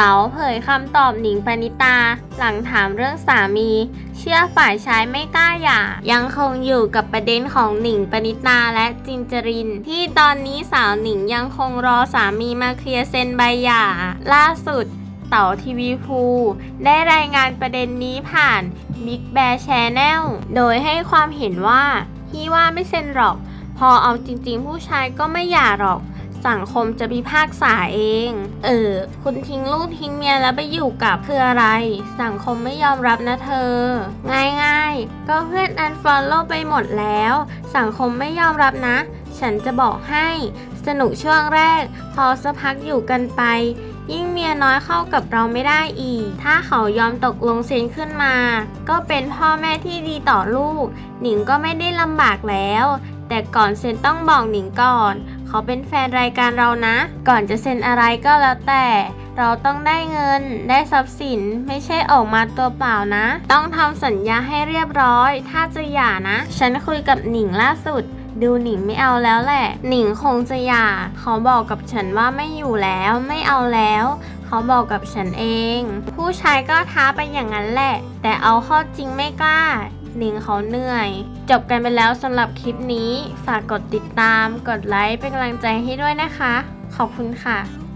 เต๋าเผยคำตอบหนิงปณิตา หลังถามเรื่องสามี เชื่อฝ่ายชายไม่กล้าหย่า ยังคงอยู่กับประเด็นของหนิงปณิตาและจินจริน ที่ตอนนี้สาวหนิงยังคงรอสามีมาเคลียร์เซ็นใบหย่า ล่าสุดเต๋าทีวีภูได้รายงานประเด็นนี้ผ่าน Big Bear Channel โดยให้ความเห็นว่าพี่ว่าไม่เซ็นหรอก พอเอาจริงๆ ผู้ชายก็ไม่หย่าหรอก สังคมจะพิพากษาเอง เออ คุณทิ้งลูกทิ้งเมียแล้วไปอยู่กับคืออะไร สังคมไม่ยอมรับนะเธอ ง่ายๆ ก็เพื่อนอันฟอลโล่ไปหมดแล้ว สังคมไม่ยอมรับนะ ฉันจะบอกให้ สนุกช่วงแรก พอสักพักอยู่กันไป ยิ่งเมียน้อยเข้ากับเราไม่ได้อีก ถ้าเขายอมตกลงเซ็นขึ้นมา ก็เป็นพ่อแม่ที่ดีต่อลูก หนิงก็ไม่ได้ลำบากแล้ว แต่ก่อนเซ็นต้องบอกหนิงก่อน เขาเป็นแฟนรายการเรานะ ก่อนจะเซ็นอะไรก็แล้วแต่ เราต้องได้เงิน ได้ทรัพย์สิน ไม่ใช่ออกมาตัวเปล่านะ ต้องทำสัญญาให้เรียบร้อย ถ้าจะหย่านะ ฉันคุยกับหนิงล่าสุดดูหนิงไม่เอาแล้วแหละ หนิงคงจะหย่า เขาบอกกับฉันว่าไม่อยู่แล้ว ไม่เอาแล้ว เขาบอกกับฉันเอง ผู้ชายก็ท้าไปอย่างนั้นแหละ แต่เอาข้อจริงไม่กล้า หนิงเขาเหนื่อย จบกันไปแล้วสำหรับคลิปนี้ ฝากกดติดตาม กดไลค์เป็นกำลังใจให้ด้วยนะคะ ขอบคุณค่ะ